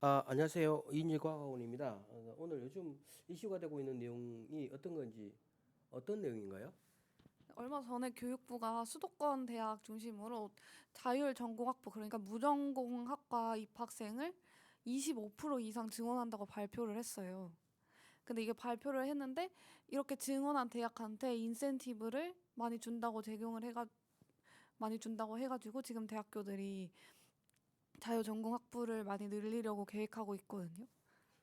아, 안녕하세요. 이인일과학원입니다. 어, 오늘 요즘 이슈가 되고 있는 내용이 어떤 건지 어떤 내용인가요? 얼마 전에 교육부가 수도권 대학 중심으로 자율 전공학부 그러니까 무전공학과 입학생을 25% 이상 증원한다고 발표를 했어요. 근데 이게 발표를 했는데 이렇게 증원한 대학한테 인센티브를 많이 준다고 제공을 해가 많이 준다고 해가지고 지금 대학교들이 자율 전공 학부를 많이 늘리려고 계획하고 있거든요.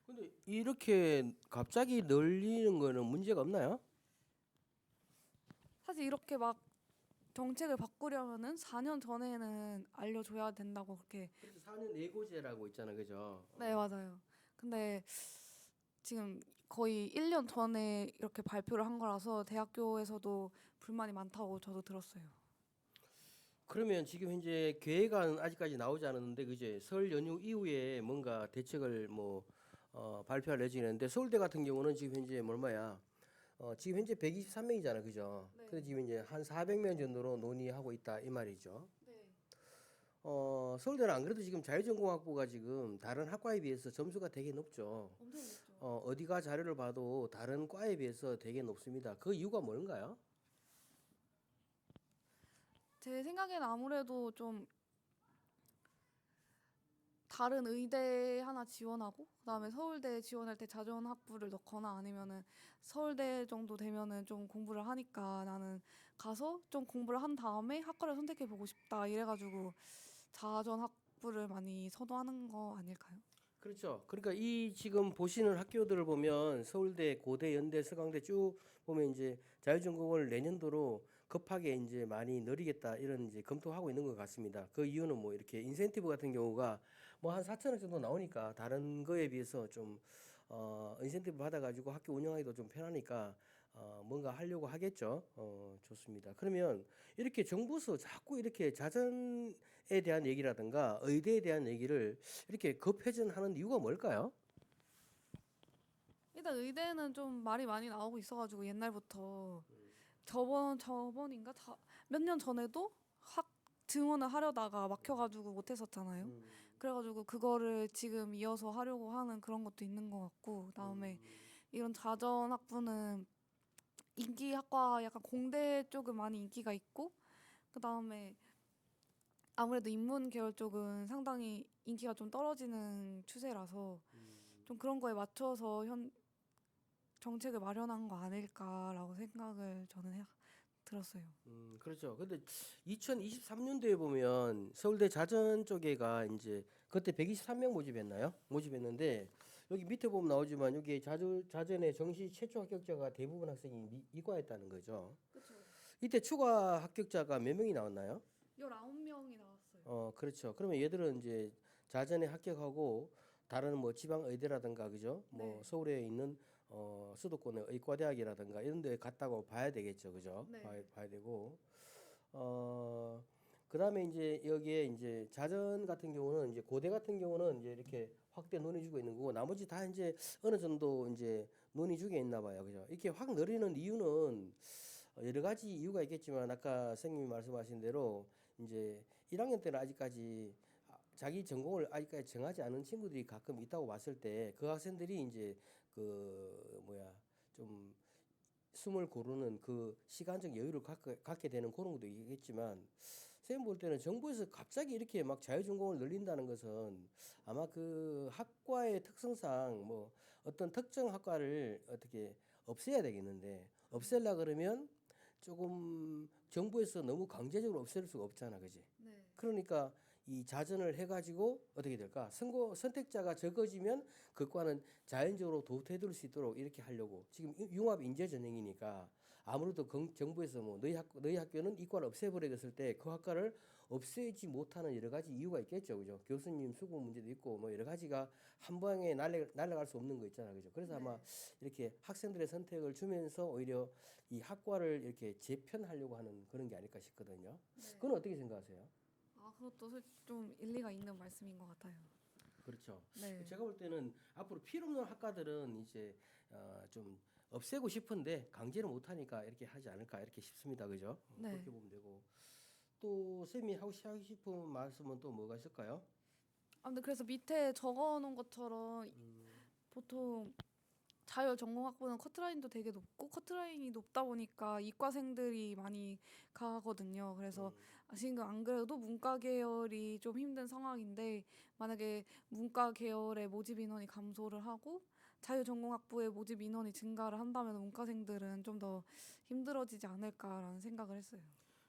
근데 이렇게 갑자기 늘리는 거는 문제가 없나요? 사실 이렇게 막 정책을 바꾸려면은 4년 전에는 알려줘야 된다고 그렇게 그래서 4년 예고제라고 있잖아요. 그죠? 네 맞아요. 근데 지금 거의 1년 전에 이렇게 발표를 한 거라서 대학교에서도 불만이 많다고 저도 들었어요. 그러면 지금 현재 계획안 아직까지 나오지 않았는데 그제 설 연휴 이후에 뭔가 대책을 뭐 어, 발표할 예정인데 서울대 같은 경우는 지금 현재 얼마야? 어, 지금 현재 123명이잖아. 그죠? 네. 근데 지금 이제 한 400명 정도로 논의하고 있다 이 말이죠. 네. 어, 서울대는 안 그래도 지금 자율전공학부가 지금 다른 학과에 비해서 점수가 되게 높죠. 엄청 높죠. 어, 어디가 자료를 봐도 다른 과에 비해서 되게 높습니다. 그 이유가 뭔가요? 제 생각에는 아무래도 좀 다른 의대 하나 지원하고 그다음에 서울대 지원할 때 자전 학부를 넣거나 아니면은 서울대 정도 되면은 좀 공부를 하니까 나는 가서 좀 공부를 한 다음에 학과를 선택해 보고 싶다 이래가지고 자전 학부를 많이 선호하는 거 아닐까요? 그렇죠. 그러니까 이 지금 보시는 학교들을 보면 서울대, 고대, 연대, 서강대 쭉 보면 이제 자율전공을 내년도로 급하게 이제 많이 늘리겠다 이런 이제 검토하고 있는 것 같습니다. 그 이유는 뭐 이렇게 인센티브 같은 경우가 뭐 한 4천억 정도 나오니까 다른 거에 비해서 좀 어, 인센티브 받아가지고 학교 운영하기도 좀 편하니까 어, 뭔가 하려고 하겠죠. 어, 좋습니다. 그러면 이렇게 정부에서 자꾸 이렇게 자전에 대한 얘기라든가 의대에 대한 얘기를 이렇게 급회전하는 이유가 뭘까요? 일단 의대는 좀 말이 많이 나오고 있어가지고 옛날부터 저번 저번인가? 몇 년 전에도 학 증원을 하려다가 막혀가지고 못했었잖아요. 그래가지고 그거를 지금 이어서 하려고 하는 그런 것도 있는 것 같고 그다음에 이런 자전 학부는 인기 학과 약간 공대 쪽은 많이 인기가 있고 그 다음에 아무래도 인문 계열 쪽은 상당히 인기가 좀 떨어지는 추세라서 좀 그런 거에 맞춰서 현 정책을 마련한 거 아닐까라고 생각을 저는 해, 들었어요. 음, 그렇죠. 근데 2023년도에 보면 서울대 자전 쪽에가 이제 그때 123명 모집했나요? 모집했는데 여기 밑에 보면 나오지만 여기 자주 자전의 정시 최초 합격자가 대부분 학생이 미- 이과였다는 거죠. 그렇죠. 이때 추가 합격자가 몇 명이 나왔나요? 19명이 나왔어요. 어, 그렇죠. 그러면 얘들은 이제 자전에 합격하고 다른 뭐 지방 의대라든가 그죠? 뭐 네. 서울에 있는 어, 수도권의 의과대학이라든가 이런 데 갔다고 봐야 되겠죠. 그죠? 네. 봐야, 봐야 되고. 어, 그 다음에 이제 여기에 이제 자전 같은 경우는 이제 고대 같은 경우는 이제 이렇게 확대 논의 주고 있는 거고 나머지 다 이제 어느 정도 이제 논의 중에 있나 봐요. 그죠? 이렇게 확 늘리는 이유는 어, 여러 가지 이유가 있겠지만 아까 선생님이 말씀하신 대로 이제 1학년 때는 아직까지 아, 자기 전공을 아직까지 정하지 않은 친구들이 가끔 있다고 봤을 때 그 학생들이 이제 그 뭐야 좀 숨을 고르는 그 시간적 여유를 갖게, 갖게 되는 그런 것도 있겠지만 선생님 볼 때는 정부에서 갑자기 이렇게 막 자유전공을 늘린다는 것은 아마 그 학과의 특성상 뭐 어떤 특정 학과를 어떻게 없애야 되겠는데 없앨라 그러면 조금 정부에서 너무 강제적으로 없앨 수가 없잖아, 그지? 네. 그러니까 이 자전을 해가지고 어떻게 될까? 선고 선택자가 적어지면 그 과는 자연적으로 도태될 수 있도록 이렇게 하려고 지금 융- 융합 인재 전형이니까 아무래도 경- 정부에서 뭐 너희 학 너희 학교는 이 과를 없애버리겠을 때 그 학과를 없애지 못하는 여러 가지 이유가 있겠죠, 그죠? 교수님 수고 문제도 있고 뭐 여러 가지가 한 방에 날려 날아갈 수 없는 거 있잖아, 그죠? 그래서 아마 이렇게 학생들의 선택을 주면서 오히려 이 학과를 이렇게 재편하려고 하는 그런 게 아닐까 싶거든요. 그건 어떻게 생각하세요? 아 그것도 솔- 좀 일리가 있는 말씀인 것 같아요. 그렇죠. 네. 제가 볼 때는 앞으로 필요 없는 학과들은 이제 어, 좀 없애고 싶은데 강제를 못 하니까 이렇게 하지 않을까 이렇게 싶습니다. 그죠? 어, 네. 그렇게 보면 되고 또 쌤이 하고 싶은 말씀은 또 뭐가 있을까요? 아, 근데 그래서 밑에 적어놓은 것처럼 음. 보통 자율 전공학부는 커트라인도 되게 높고 커트라인이 높다 보니까 이과생들이 많이 가거든요. 그래서 지금 안 그래도 문과 계열이 좀 힘든 상황인데 만약에 문과 계열의 모집 인원이 감소를 하고 자율 전공학부의 모집 인원이 증가를 한다면 문과생들은 좀 더 힘들어지지 않을까라는 생각을 했어요.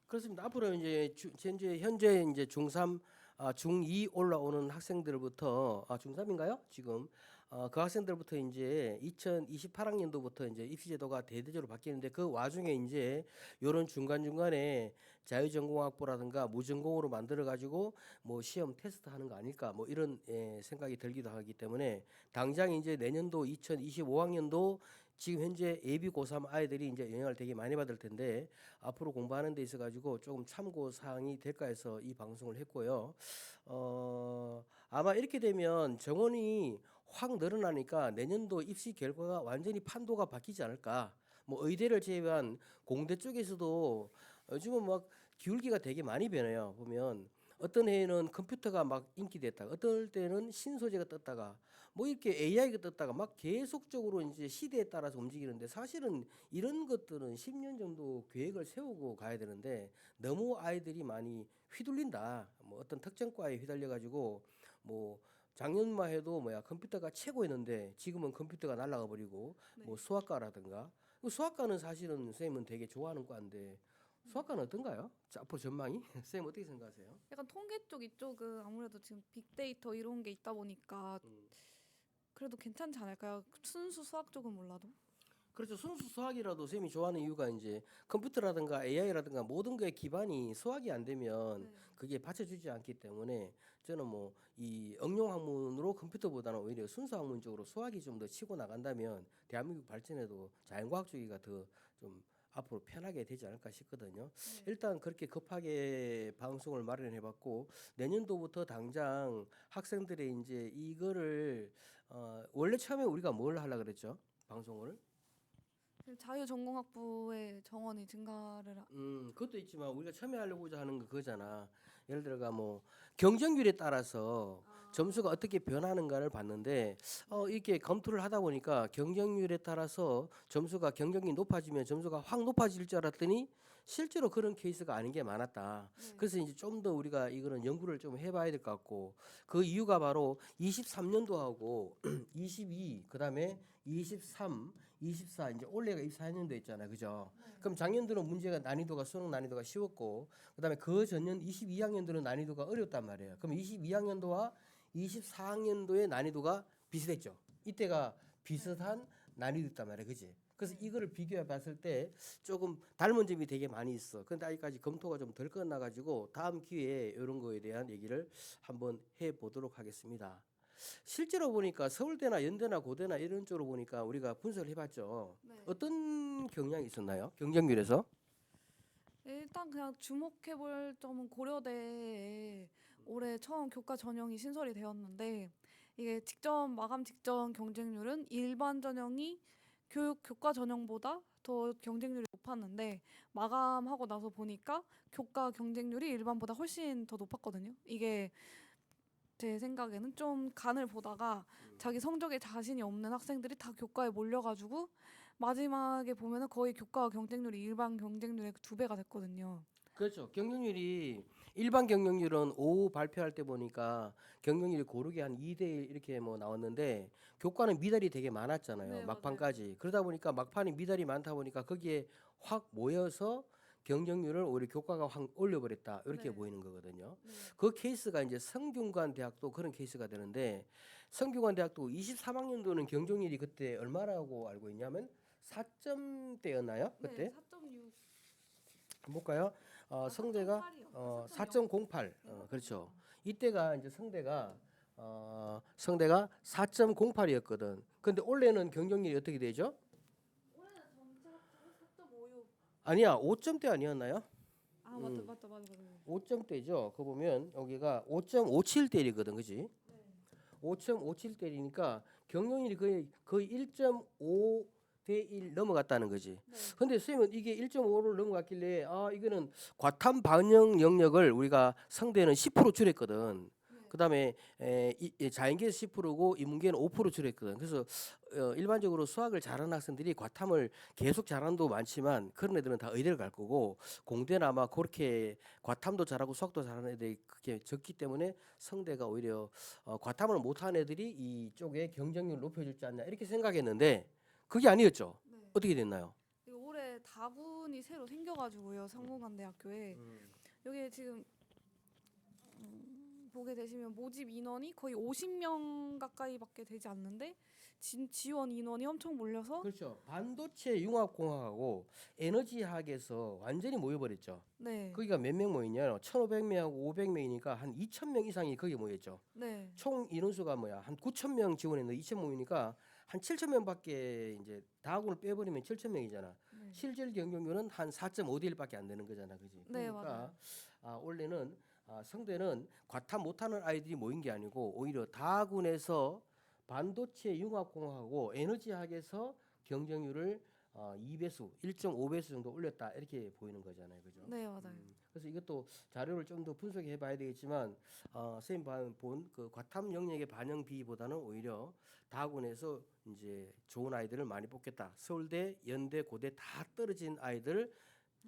그렇습니다. 앞으로 이제 주, 현재 현재 이제 중3 아, 중2 올라오는 학생들부터 아, 중3인가요? 지금 어, 그 학생들부터 이제 2028학년도부터 이제 입시 제도가 대대적으로 바뀌는데 그 와중에 이제 요런 중간 중간에 자유전공학부라든가 무전공으로 만들어 가지고 뭐 시험 테스트 하는 거 아닐까 뭐 이런 예, 생각이 들기도 하기 때문에 당장 이제 내년도 2025학년도 지금 현재 예비 고3 아이들이 이제 영향을 되게 많이 받을 텐데 앞으로 공부하는 데 있어 가지고 조금 참고 사항이 될까 해서 이 방송을 했고요. 어, 아마 이렇게 되면 정원이 확 늘어나니까 내년도 입시 결과가 완전히 판도가 바뀌지 않을까. 뭐 의대를 제외한 공대 쪽에서도 요즘은 막 기울기가 되게 많이 변해요. 보면 어떤 해에는 컴퓨터가 막 인기됐다가 어떨 때는 신소재가 떴다가 뭐 이렇게 AI가 떴다가 막 계속적으로 이제 시대에 따라서 움직이는데 사실은 이런 것들은 10년 정도 계획을 세우고 가야 되는데 너무 아이들이 많이 휘둘린다. 뭐 어떤 특정 과에 휘달려 가지고 뭐 작년만 해도 뭐야 컴퓨터가 최고였는데 지금은 컴퓨터가 날아가 버리고 네. 뭐 수학과라든가 그 수학과는 사실은 선생님은 되게 좋아하는 과인데 수학과는 어떤가요? 자, 앞으로 전망이 선생님 어떻게 생각하세요? 약간 통계 쪽 이쪽은 아무래도 지금 빅데이터 이런 게 있다 보니까 음. 그래도 괜찮지 않을까요? 순수 수학 쪽은 몰라도. 그렇죠. 순수 수학이라도 선생님이 좋아하는 이유가 이제 컴퓨터라든가 AI라든가 모든 거의 기반이 수학이 안 되면 네. 그게 받쳐주지 않기 때문에 저는 뭐 이 응용 학문으로 컴퓨터보다는 오히려 순수 학문 쪽으로 수학이 좀 더 치고 나간다면 대한민국 발전에도 자연과학 쪽이가 더좀 앞으로 편하게 되지 않을까 싶거든요. 네. 일단 그렇게 급하게 방송을 마련해 봤고 내년도부터 당장 학생들의 이제 이거를 어, 원래 처음에 우리가 뭘 하려 그랬죠? 방송을? 자유전공학부의 정원이 증가를 하- 음, 그것도 있지만 우리가 하려고자 하는 거 그거잖아. 예를 들어가 뭐 경쟁률에 따라서 점수가 어떻게 변하는가를 봤는데 어 이렇게 검토를 하다 보니까 경쟁률에 따라서 점수가 경쟁이 높아지면 점수가 확 높아질 줄 알았더니 실제로 그런 케이스가 아닌 게 많았다. 네. 그래서 이제 좀 더 우리가 이거는 연구를 좀 해봐야 될 것 같고 그 이유가 바로 23년도하고 22 그 다음에 23, 24 이제 올해가 24년도 있잖아요, 그죠? 그럼 작년도는 문제가 난이도가 수능 난이도가 쉬웠고 그 다음에 그 전년 22학년도는 난이도가 어렵단 말이에요. 그럼 22학년도와 24학년도의 난이도가 비슷했죠. 이때가 비슷한 난이도였단 말이에요, 그지? 그래서 이거를 비교해 봤을 때 조금 닮은 점이 되게 많이 있어. 근데 아직까지 검토가 좀 덜 끝나 가지고 다음 기회에 이런 거에 대한 얘기를 한번 해 보도록 하겠습니다. 실제로 보니까 서울대나 연대나 고대나 이런 쪽으로 보니까 우리가 분석을 해봤죠. 네. 어떤 경향이 있었나요? 경쟁률에서? 일단 그냥 주목해 볼 점은 고려대에 올해 처음 교과 전형이 신설이 되었는데 이게 직전 마감 직전 경쟁률은 일반 전형이 교육 교과 전형보다 더 경쟁률이 높았는데 마감하고 나서 보니까 교과 경쟁률이 일반보다 훨씬 더 높았거든요. 이게 제 생각에는 좀 간을 보다가 자기 성적에 자신이 없는 학생들이 다 교과에 몰려가지고 마지막에 보면은 거의 교과 경쟁률이 일반 경쟁률의 두 배가 됐거든요. 그렇죠. 경쟁률이 일반 경쟁률은 오후 발표할 때 보니까 경쟁률이 고르게 한 2대 1 이렇게 뭐 나왔는데 교과는 미달이 되게 많았잖아요. 네, 막판까지. 그러다 보니까 막판이 미달이 많다 보니까 거기에 확 모여서 경쟁률을 오히려 교과가 확 올려버렸다 이렇게 네. 보이는 거거든요. 네. 그 케이스가 이제 성균관 대학도 그런 케이스가 되는데 성균관 대학도 23학년도는 경쟁률이 그때 얼마라고 알고 있냐면 4점대였나요? 그때? 4.6. 볼까요? 어, 성대가 어, 4.08. 어, 그렇죠. 이때가 이제 성대가 어, 성대가 4.08이었거든. 근데 올해는 경쟁률이 어떻게 되죠? 올해는 전체 합쳐서 4.56. 아니야. 5점대 아니었나요? 아 맞다 맞다 맞다 맞다. 5점대죠. 그거 보면 여기가 5.57대이거든. 그지? 5.57대니까 경쟁률이 거의 거의 1.5 대1 넘어갔다는 거지. 네. 근데 선생님은 이게 1.5를 넘어갔길래 아 이거는 과탐 반영 영역을 우리가 성대는 10% 줄였거든. 그다음에 에, 이, 이 자연계에서 10%고 인문계는 5% 줄였거든. 그래서 어, 일반적으로 수학을 잘하는 학생들이 과탐을 계속 잘하는 도 많지만 그런 애들은 다 의대를 갈 거고 공대는 아마 그렇게 과탐도 잘하고 수학도 잘하는 애들이 그렇게 적기 때문에 성대가 오히려 어, 과탐을 못하는 애들이 이쪽에 경쟁률 높여줄지 않나 이렇게 생각했는데 그게 아니었죠. 네. 어떻게 됐나요? 올해 다군이 새로 생겨가지고요 성공관대학교에 여기 지금 음, 보게 되시면 모집 인원이 거의 50명 가까이밖에 되지 않는데 진, 지원 인원이 엄청 몰려서 그렇죠. 반도체 융합공학하고 에너지학에서 완전히 모여버렸죠. 네, 거기가 몇 명 모이냐요? 1,500명하고 500명이니까 한 2,000명 이상이 거기 모였죠. 네, 총 인원수가 뭐야? 한 9,000명 지원했는데 2,000 모이니까 한 7,000명밖에 이제 다학원을 빼버리면 7,000명이잖아. 네. 실질 경쟁률은 한 4.5대 1밖에 안 되는 거잖아, 그지? 네, 그러니까 맞아요. 아, 원래는 아, 성대는 과탐 못하는 아이들이 모인 게 아니고 오히려 다학원에서 반도체 융합공학하고 에너지학에서 경쟁률을 어, 2배수, 1.5배수 정도 올렸다 이렇게 보이는 거잖아요, 그죠? 네 맞아요. 음, 그래서 이것도 자료를 좀 더 분석해 봐야 되겠지만 어, 선생님 본그 과탐 영역의 반영 비보다는 오히려 다학원에서 이제 좋은 아이들을 많이 뽑겠다. 서울대, 연대, 고대 다 떨어진 아이들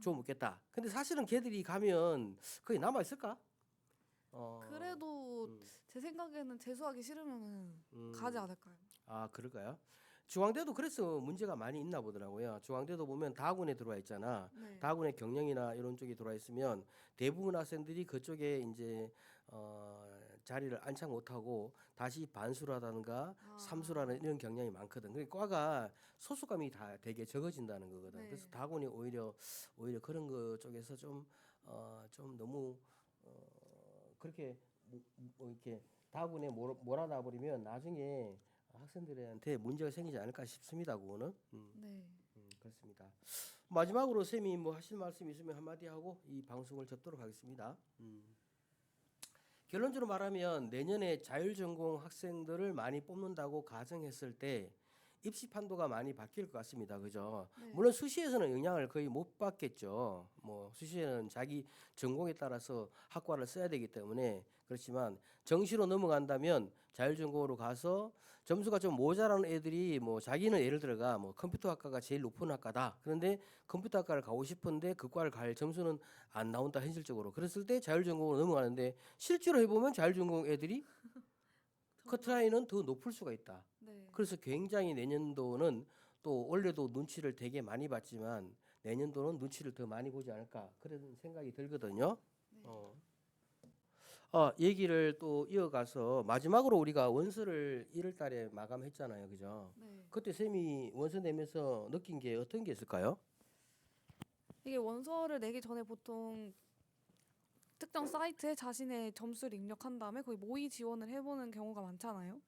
좀 먹겠다. 근데 사실은 걔들이 가면 거기 남아 있을까? 어, 그래도 음, 제 생각에는 재수하기 싫으면은 음, 가지 않을까요? 아 그럴까요? 중앙대도 그래서 문제가 많이 있나 보더라고요. 중앙대도 보면 다학원에 들어와 있잖아. 네. 다학원의 경영이나 이런 쪽에 들어와 있으면 대부분 학생들이 그쪽에 이제 어, 자리를 안착 못하고 다시 반수라든가 아. 삼수라는 이런 경향이 많거든. 그러니까 과가 소수감이 다 되게 적어진다는 거거든. 네. 그래서 다학원이 오히려 오히려 그런 거 쪽에서 좀 어, 좀 너무 어, 그렇게 뭐, 뭐 이렇게 몰- 몰아놔 버리면 나중에 학생들한테 문제가 생기지 않을까 싶습니다. 그거는. 음. 네. 음, 그렇습니다. 마지막으로 쌤이 뭐 하실 말씀 있으면 한마디 하고 이 방송을 접도록 하겠습니다. 음. 결론적으로 말하면 내년에 자율 전공 학생들을 많이 뽑는다고 가정했을 때 입시 판도가 많이 바뀔 것 같습니다. 그죠? 네. 물론 수시에서는 영향을 거의 못 받겠죠. 뭐 수시에는 자기 전공에 따라서 학과를 써야 되기 때문에 그렇지만 정시로 넘어간다면 자율전공으로 가서 점수가 좀 모자라는 애들이 뭐 자기는 예를 들어가 뭐 컴퓨터 학과가 제일 높은 학과다. 그런데 컴퓨터 학과를 가고 싶은데 그 과를 갈 점수는 안 나온다 현실적으로. 그랬을 때 자율전공으로 넘어가는데 실제로 해보면 자율전공 애들이 커트라인은 더 높을 수가 있다. 네. 그래서 굉장히 내년도는 또 원래도 눈치를 되게 많이 봤지만 내년도는 눈치를 더 많이 보지 않을까 그런 생각이 들거든요. 네. 어. 어, 얘기를 또 이어가서 마지막으로 우리가 원서를 1월 달에 마감했잖아요. 그죠? 네. 그때 쌤이 원서 내면서 느낀 게 어떤 게 있을까요? 이게 원서를 내기 전에 보통 특정 사이트에 자신의 점수를 입력한 다음에 거의 모의 지원을 해보는 경우가 많잖아요.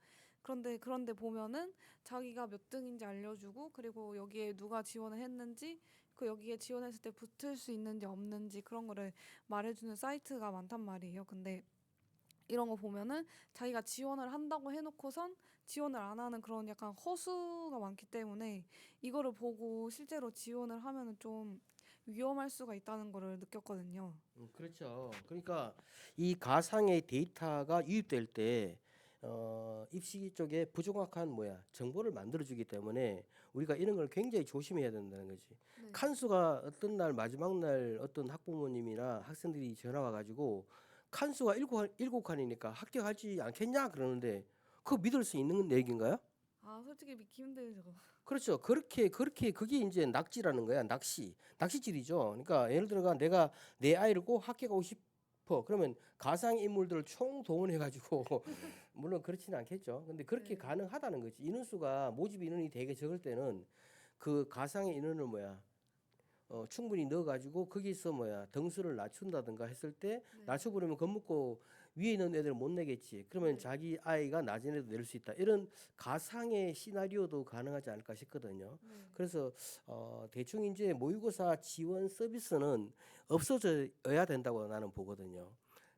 그런데 그런데 보면은 자기가 몇 등인지 알려주고 그리고 여기에 누가 지원을 했는지 그 여기에 지원했을 때 붙을 수 있는지 없는지 그런 거를 말해주는 사이트가 많단 말이에요. 근데 이런 거 보면은 자기가 지원을 한다고 해놓고선 지원을 안 하는 그런 약간 허수가 많기 때문에 이거를 보고 실제로 지원을 하면은 좀 위험할 수가 있다는 거를 느꼈거든요. 음, 그렇죠. 그러니까 이 가상의 데이터가 유입될 때 어, 입시 쪽에 부정확한 뭐야 정보를 만들어주기 때문에 우리가 이런 걸 굉장히 조심해야 된다는 거지. 네. 칸수가 어떤 날 마지막 날 어떤 학부모님이나 학생들이 전화 와가지고 칸수가 일곱 일곱 칸이니까 합격하지 않겠냐 그러는데 그거 믿을 수 있는 얘기인가요? 아 솔직히 믿기 힘들죠. 그렇죠. 그렇게 그렇게 그게 이제 낙지라는 거야. 낚시. 낚시질이죠. 그러니까 예를 들어가 내가 내 아이를 꼭 학교 가고 싶어. 그러면 가상 인물들을 총 동원해 가지고 물론 그렇지는 않겠죠. 근데 그렇게 네. 가능하다는 거지. 인원수가 모집 인원이 되게 적을 때는 그 가상의 인원을 뭐야? 어, 충분히 넣어 가지고 거기서 뭐야? 등수를 낮춘다든가 했을 때 네. 낮춰버리면 겁먹고 위에 있는 애들 못 내겠지. 그러면 네. 자기 아이가 낮은 애도 낼 수 있다. 이런 가상의 시나리오도 가능하지 않을까 싶거든요. 네. 그래서 어, 대충 이제 모의고사 지원 서비스는 없어져야 된다고 나는 보거든요.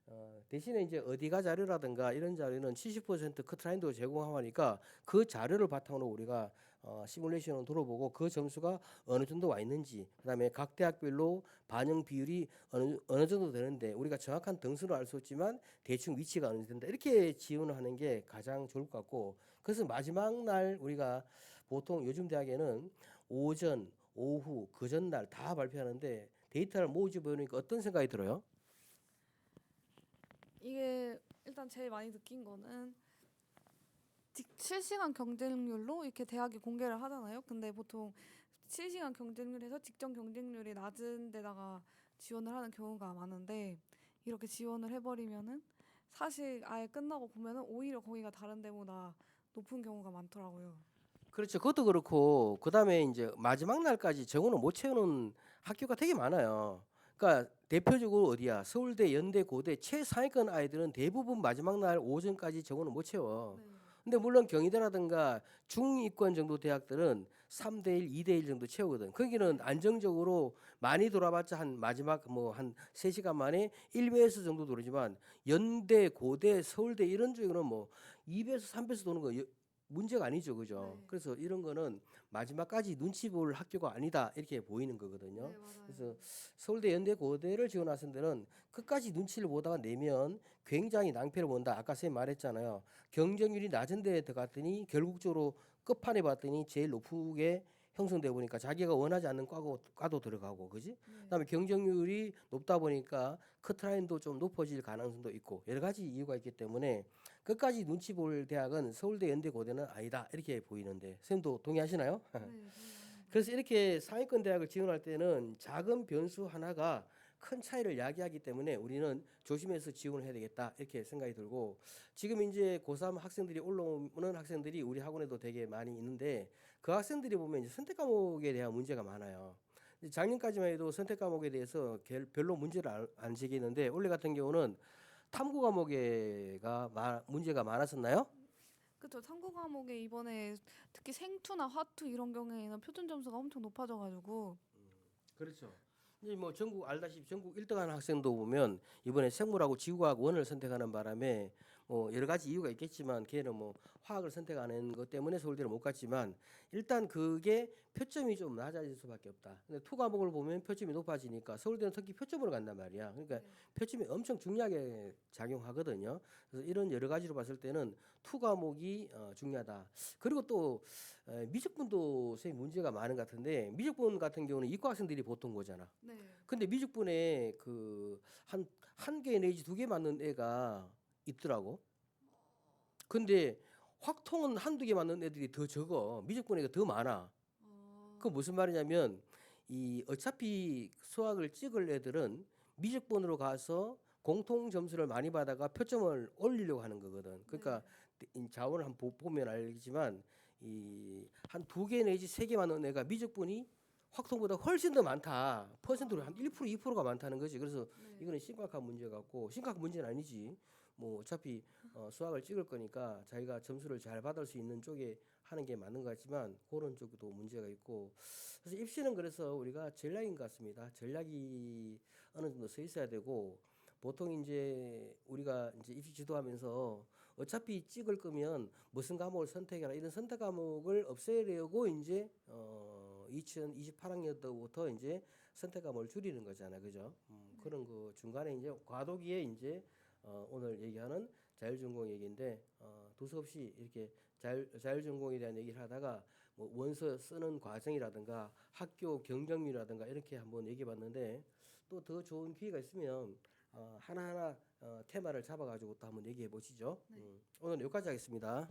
어, 대신에 이제 어디가 자료라든가 이런 자료는 70% 커트라인도 제공하니까 그 자료를 바탕으로 우리가 어, 시뮬레이션을 돌아보고 그 점수가 어느 정도 와 있는지 그다음에 각 대학별로 반영 비율이 어느 어느 정도 되는데 우리가 정확한 등수를 알 수 없지만 대충 위치가 어느 정도 된다 이렇게 지원을 하는 게 가장 좋을 것 같고 그래서 마지막 날 우리가 보통 요즘 대학에는 오전 오후 그 전날 다 발표하는데 데이터를 모으지 보니까 어떤 생각이 들어요? 이게 일단 제일 많이 느낀 거는 직- 실시간 경쟁률로 이렇게 대학이 공개를 하잖아요. 근데 보통 실시간 경쟁률에서 직전 경쟁률이 낮은 데다가 지원을 하는 경우가 많은데 이렇게 지원을 해버리면은 사실 아예 끝나고 보면은 오히려 거기가 다른 데보다 높은 경우가 많더라고요. 그렇죠. 그것도 그렇고 그 다음에 이제 마지막 날까지 정원을 못 채우는 학교가 되게 많아요. 그러니까 대표적으로 어디야? 서울대, 연대, 고대 최상위권 아이들은 대부분 마지막 날 오전까지 정원을 못 채워. 네. 근데 물론 경희대라든가 중위권 정도 대학들은 3대 1, 2대 1 정도 채우거든. 거기는 안정적으로 많이 돌아봤자 한 마지막 뭐 한 3시간 만에 1배에서 정도 돌지만 연대, 고대, 서울대 이런 쪽은 뭐 2배에서 3배에서 도는 거 여- 문제가 아니죠. 그죠? 네. 그래서 이런 거는 마지막까지 눈치 볼 학교가 아니다. 이렇게 보이는 거거든요. 네. 그래서 서울대, 연대, 고대를 지원 학생들은 끝까지 눈치를 보다가 내면 굉장히 낭패를 본다. 아까 선생님 말했잖아요. 경쟁률이 낮은 데에 들어갔더니 결국적으로 끝판에 봤더니 제일 높게 형성돼 보니까 자기가 원하지 않는 과고, 과도 들어가고 그지? 네. 그다음에 경쟁률이 높다 보니까 커트라인도 좀 높아질 가능성도 있고 여러 가지 이유가 있기 때문에 끝까지 눈치 볼 대학은 서울대, 연대, 고대는 아니다 이렇게 보이는데 선생님도 동의하시나요? 네, 네. 그래서 이렇게 상위권 대학을 지원할 때는 작은 변수 하나가 큰 차이를 야기하기 때문에 우리는 조심해서 지원을 해야 되겠다 이렇게 생각이 들고 지금 이제 고3 학생들이 올라오는 학생들이 우리 학원에도 되게 많이 있는데 그 학생들이 보면 이제 선택 과목에 대한 문제가 많아요. 작년까지만 해도 선택 과목에 대해서 별- 별로 문제를 안- 안 제기했는데 올해 같은 경우는 탐구 과목에가 마- 문제가 많았었나요? 그쵸 탐구 과목에 이번에 특히 생투나 화투 이런 경우에는 표준 점수가 엄청 높아져가지고 그렇죠. 이제 뭐 전국 알다시피 전국 1등하는 학생도 보면 이번에 생물하고 지구과학 원을 선택하는 바람에 뭐 여러 가지 이유가 있겠지만 걔는 뭐 화학을 선택하는 것 때문에 서울대를 못 갔지만 일단 그게 표점이 좀 낮아질 수밖에 없다. 근데 투 과목을 보면 표점이 높아지니까 서울대는 특히 표점으로 간단 말이야. 그러니까 네. 표점이 엄청 중요하게 작용하거든요. 그래서 이런 여러 가지로 봤을 때는 투 과목이 어, 중요하다. 그리고 또 에, 미적분도 선생님 문제가 많은 것 같은데 미적분 같은 경우는 이과 학생들이 보통 거잖아. 네. 근데 미적분에 그 한 한 개 내지 두 개 맞는 애가 있더라고. 근데 확통은 한두 개 맞는 애들이 더 적어. 미적분에가 더 많아. 어, 그 무슨 말이냐면 이 어차피 수학을 찍을 애들은 미적분으로 가서 공통 점수를 많이 받아가 표점을 올리려고 하는 거거든. 그러니까 이 자원을 한번 보- 보면 알겠지만 이 한 두 개 내지 세 개 맞는 애가 미적분이 확통보다 훨씬 더 많다. 퍼센트로 한 1% 2%가 많다는 거지. 그래서 네. 이거는 심각한 문제 같고 심각한 문제는 아니지. 뭐 어차피 어, 수학을 찍을 거니까 자기가 점수를 잘 받을 수 있는 쪽에 하는 게 맞는 것 같지만 그런 쪽도 문제가 있고 그래서 입시는 그래서 우리가 전략인 것 같습니다. 전략이 어느 정도 서 있어야 되고 보통 이제 우리가 이제 입시 지도하면서 어차피 찍을 거면 무슨 과목을 선택해라 이런 선택 과목을 없애려고 이제 어 2028학년도부터 이제 선택 과목을 줄이는 거잖아, 그죠? 음, 그런 거 중간에 이제 과도기에 이제 어 오늘 얘기하는 자율전공 얘기인데 어 두서없이 이렇게 자율 자율전공에 대한 얘기를 하다가 뭐 원서 쓰는 과정이라든가 학교 경쟁률이라든가 이렇게 한번 얘기해 봤는데 또 더 좋은 기회가 있으면 어, 하나하나 어, 테마를 잡아가지고 또 한번 얘기해 보시죠. 네. 음, 오늘 여기까지 하겠습니다.